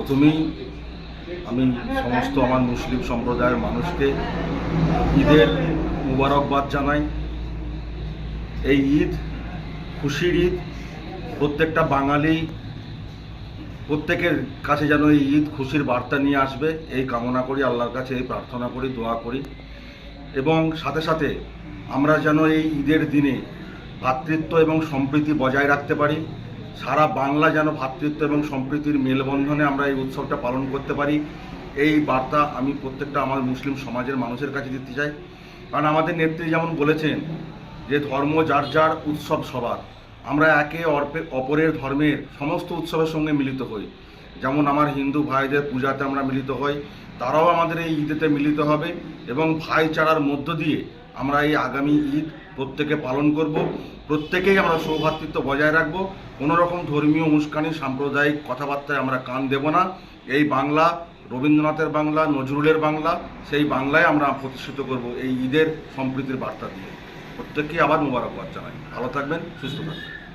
প্রথমেই আমি সমস্ত আমার মুসলিম সম্প্রদায়ের মানুষকে ঈদের মুবারকবাদ জানাই। এই ঈদ খুশির ঈদ। প্রত্যেকটা বাঙালি প্রত্যেকের কাছে যেন এই ঈদ খুশির বার্তা নিয়ে আসবে, এই কামনা করি, আল্লাহর কাছে এই প্রার্থনা করি, দোয়া করি। এবং সাথে সাথে আমরা যেন এই ঈদের দিনে ভ্রাতৃত্ব এবং সম্প্রীতি বজায় রাখতে পারি। সারা বাংলা যেন ভ্রাতৃত্ব এবং সম্প্রীতির মেলবন্ধনে আমরা এই উৎসবটা পালন করতে পারি। এই বার্তা আমি প্রত্যেকটা আমার মুসলিম সমাজের মানুষের কাছে দিতে চাই। কারণ আমাদের নেত্রী যেমন বলেছেন যে ধর্ম যার যার উৎসব সবার। আমরা একে অপরের ধর্মের সমস্ত উৎসবের সঙ্গে মিলিত হই। যেমন আমার হিন্দু ভাইদের পূজাতে আমরা মিলিত হই, তারাও আমাদের এই ঈদেতে মিলিত হবে এবং ভাইচারার মধ্য দিয়ে আমরা এই আগামী ঈদ প্রত্যেকে পালন করব, প্রত্যেকেই আমরা সৌভ্রাতৃত্ব বজায় রাখব। কোনো রকম ধর্মীয় অনুষ্ঠানে সাম্প্রদায়িক কথাবার্তায় আমরা কান দেব না। এই বাংলা, রবীন্দ্রনাথের বাংলা, নজরুলের বাংলা, সেই বাংলায় আমরা প্রতিষ্ঠিত করব এই ঈদের সম্প্রীতির বার্তা দিয়ে। প্রত্যেককে আবার মোবারকবাদ জানাই। ভালো থাকবেন, সুস্থ থাকবেন।